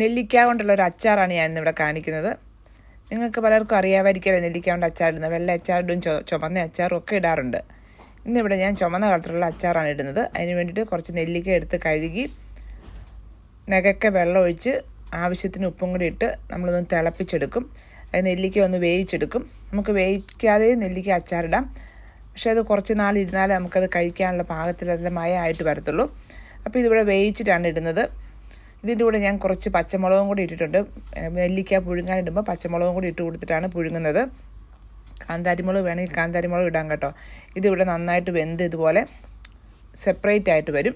നെല്ലിക്ക കൊണ്ടുള്ള ഒരു അച്ചാറാണ് ഞാൻ ഇന്നിവിടെ കാണിക്കുന്നത്. നിങ്ങൾക്ക് പലർക്കും അറിയാമായിരിക്കുമല്ലോ നെല്ലിക്ക കൊണ്ട് അച്ചാറിടുന്നത്. വെള്ള അച്ചാറിടും ചുമന്ന അച്ചാറും ഒക്കെ ഇടാറുണ്ട്. ഇന്നിവിടെ ഞാൻ ചുമന്ന കളറിലുള്ള അച്ചാറാണ് ഇടുന്നത്. അതിന് വേണ്ടിയിട്ട് കുറച്ച് നെല്ലിക്ക എടുത്ത് കഴുകി നകക്കെ വെള്ളം ഒഴിച്ച് ആവശ്യത്തിന് ഉപ്പും കൂടി ഇട്ട് നമ്മളൊന്ന് തിളപ്പിച്ചെടുക്കും. അത് നെല്ലിക്ക ഒന്ന് വേവിച്ചെടുക്കും. നമുക്ക് വേവിക്കാതെ നെല്ലിക്ക അച്ചാറിടാം. പക്ഷേ അത് കുറച്ച് നാൾ ഇരുന്നാലേ നമുക്കത് കഴിക്കാനുള്ള പാകത്തിൽ അതിന്റെ ആയിട്ട് വരത്തുള്ളൂ. അപ്പോൾ ഇതിവിടെ വേവിച്ചിട്ടാണ് ഇടുന്നത്. ഇതിന്റെ കൂടെ ഞാൻ കുറച്ച് പച്ചമുളകും കൂടി ഇട്ടിട്ടുണ്ട്. നെല്ലിക്ക പുഴുങ്ങാനിടുമ്പോൾ പച്ചമുളകും കൂടി ഇട്ട് കൊടുത്തിട്ടാണ് പുഴുങ്ങുന്നത്. കാന്താരിമുളക് വേണമെങ്കിൽ കാന്താരിമുളക് ഇടാം കേട്ടോ. ഇതിവിടെ നന്നായിട്ട് വെന്ത് ഇതുപോലെ സെപ്പറേറ്റ് ആയിട്ട് വരും.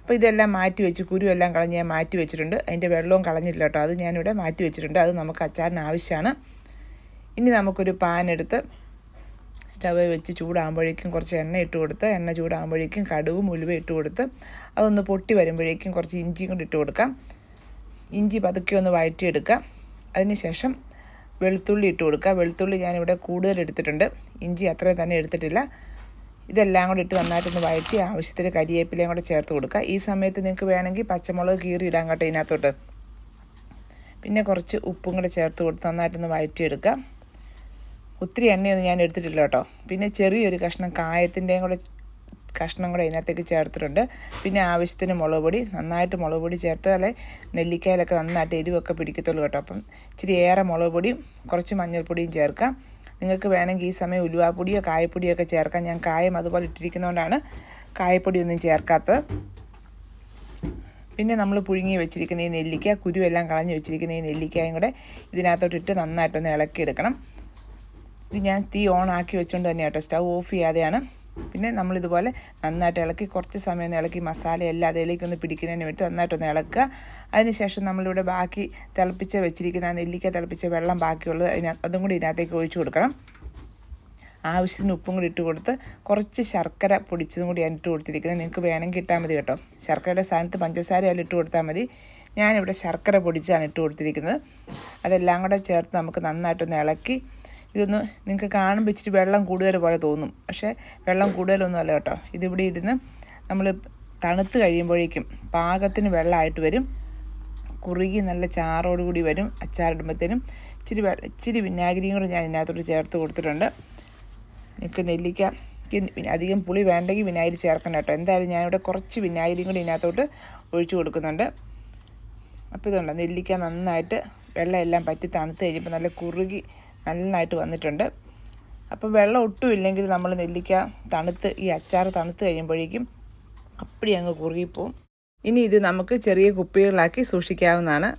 അപ്പോൾ ഇതെല്ലാം മാറ്റി വെച്ച് കുരുവെല്ലാം കളഞ്ഞ് ഞാൻ മാറ്റി വെച്ചിട്ടുണ്ട്. അതിന്റെ വെള്ളവും കളഞ്ഞില്ല കേട്ടോ. അത് ഞാനിവിടെ മാറ്റി വെച്ചിട്ടുണ്ട്. അത് നമുക്ക് അച്ചാറിന് ആവശ്യമാണ്. ഇനി നമുക്കൊരു പാൻ എടുത്ത് സ്റ്റവ് വെച്ച് ചൂടാകുമ്പോഴേക്കും കുറച്ച് എണ്ണ ഇട്ട് കൊടുത്ത് എണ്ണ ചൂടാകുമ്പോഴേക്കും കടുവും ഉലുവ ഇട്ട് കൊടുത്ത് അതൊന്ന് പൊട്ടി വരുമ്പോഴേക്കും കുറച്ച് ഇഞ്ചിയും കൂടി ഇട്ട് കൊടുക്കാം. ഇഞ്ചി പതുക്കെ ഒന്ന് വഴറ്റിയെടുക്കാം. അതിനുശേഷം വെളുത്തുള്ളി ഇട്ട് കൊടുക്കുക വെളുത്തുള്ളി ഞാനിവിടെ കൂടുതൽ എടുത്തിട്ടുണ്ട്. ഇഞ്ചി അത്രയും തന്നെ എടുത്തിട്ടില്ല. ഇതെല്ലാം കൂടി ഇട്ട് നന്നായിട്ടൊന്ന് വഴറ്റി ആവശ്യത്തിന് കരിയേപ്പിലയും കൂടെ ചേർത്ത് കൊടുക്കുക. ഈ സമയത്ത് നിങ്ങൾക്ക് വേണമെങ്കിൽ പച്ചമുളക് കീറി ഇടാൻ കേട്ടോ ഇതിനകത്തോട്ട്. പിന്നെ കുറച്ച് ഉപ്പും കൂടെ ചേർത്ത് കൊടുത്ത് നന്നായിട്ടൊന്ന് വഴറ്റിയെടുക്കുക ഒത്തിരി എണ്ണയൊന്നും ഞാൻ എടുത്തിട്ടില്ല കേട്ടോ. പിന്നെ ചെറിയൊരു കഷ്ണം കായത്തിന്റെയും കൂടെ കഷ്ണം കൂടെ ഇതിനകത്തേക്ക് ചേർത്തിട്ടുണ്ട്. പിന്നെ ആവശ്യത്തിന് മുളക് പൊടി നന്നായിട്ട് മുളക് പൊടി ചേർത്താലേ നെല്ലിക്കയിലൊക്കെ നന്നായിട്ട് എരിവൊക്കെ പിടിക്കത്തുള്ളൂ കേട്ടോ. അപ്പം ഇച്ചിരി ഏറെ മുളക് പൊടിയും കുറച്ച് മഞ്ഞൾപ്പൊടിയും ചേർക്കാം. നിങ്ങൾക്ക് വേണമെങ്കിൽ ഈ സമയം ഉലുവാപ്പൊടിയോ കായപ്പൊടിയോ ഒക്കെ ചേർക്കാം. ഞാൻ കായം അതുപോലെ ഇട്ടിരിക്കുന്നതുകൊണ്ടാണ് കായപ്പൊടിയൊന്നും ചേർക്കാത്തത്. പിന്നെ നമ്മൾ പുഴുങ്ങി വെച്ചിരിക്കുന്ന ഈ നെല്ലിക്ക കുരുവെല്ലാം കളഞ്ഞ് വെച്ചിരിക്കുന്ന ഈ നെല്ലിക്കയും കൂടെ ഇതിനകത്തോട്ടിട്ട് നന്നായിട്ടൊന്ന് ഇളക്കിയെടുക്കണം. ഇത് ഞാൻ തീ ഓൺ ആക്കി വെച്ചുകൊണ്ട് തന്നെ കേട്ടോ സ്റ്റൗ ഓഫ് ചെയ്യാതെയാണ്. പിന്നെ നമ്മളിതുപോലെ നന്നായിട്ട് ഇളക്കി കുറച്ച് സമയം ഒന്ന് ഇളക്കി മസാല എല്ലാം അതിലേക്ക് ഒന്ന് പിടിക്കുന്നതിന് വേണ്ടി നന്നായിട്ടൊന്ന് ഇളക്കുക. അതിനുശേഷം നമ്മളിവിടെ ബാക്കി തിളപ്പിച്ച് വെച്ചിരിക്കുന്ന നെല്ലിക്ക തിളപ്പിച്ച വെള്ളം ബാക്കിയുള്ളത് അതിന് അതും കൂടി ഇതിനകത്തേക്ക് ഒഴിച്ചു കൊടുക്കണം. ആവശ്യത്തിന് ഉപ്പും കൂടി ഇട്ട് കൊടുത്ത് കുറച്ച് ശർക്കര പൊടിച്ചതും കൂടി ഞാൻ ഇട്ട് കൊടുത്തിരിക്കുന്നത്. നിങ്ങൾക്ക് വേണമെങ്കിൽ ഇട്ടാൽ മതി കേട്ടോ. ശർക്കരയുടെ സ്ഥാനത്ത് പഞ്ചസാര അതിൽ ഇട്ട് കൊടുത്താൽ മതി. ഞാനിവിടെ ശർക്കര പൊടിച്ചാണ് ഇട്ട് കൊടുത്തിരിക്കുന്നത്. അതെല്ലാം കൂടെ ചേർത്ത് നമുക്ക് നന്നായിട്ടൊന്ന് ഇളക്കി ഇതൊന്ന് നിങ്ങൾക്ക് കാണുമ്പോൾ ഇച്ചിരി വെള്ളം കൂടുതൽ പോലെ തോന്നും. പക്ഷേ വെള്ളം കൂടുതലൊന്നും അല്ല കേട്ടോ. ഇതിവിടെ ഇരുന്ന് നമ്മൾ തണുത്ത് കഴിയുമ്പോഴേക്കും പാകത്തിന് വെള്ളമായിട്ട് വരും. കുറുകി നല്ല ചാറോട് കൂടി വരും അച്ചാറിടുമ്പോഴത്തേനും ഇച്ചിരി ഇച്ചിരി വിനാഗിരിയും കൂടെ ഞാൻ ഇതിനകത്തോട്ട് ചേർത്ത് കൊടുത്തിട്ടുണ്ട്. നിങ്ങൾക്ക് നെല്ലിക്ക അധികം പുളി വേണ്ടെങ്കിൽ വിനാഗിരി ചേർക്കണം കേട്ടോ. എന്തായാലും ഞാനിവിടെ കുറച്ച് വിനാഗിരിയും കൂടി ഇതിനകത്തോട്ട് ഒഴിച്ചു കൊടുക്കുന്നുണ്ട്. അപ്പോൾ ഇതുണ്ട്? നെല്ലിക്ക നന്നായിട്ട് വെള്ളമെല്ലാം പറ്റി തണുത്ത് കഴിഞ്ഞപ്പോൾ നല്ല കുറുകി നന്നായിട്ട് വന്നിട്ടുണ്ട്. അപ്പോൾ വെള്ളം ഒട്ടും ഇല്ലെങ്കിൽ നമ്മൾ നെല്ലിക്ക തണുത്ത് ഈ അച്ചാർ തണുത്ത് കഴിയുമ്പോഴേക്കും അപ്പടി അങ്ങ് കുറുകിപ്പോവും ഇനി ഇത് നമുക്ക് ചെറിയ കുപ്പികളിലാക്കി സൂക്ഷിക്കാവുന്നതാണ്.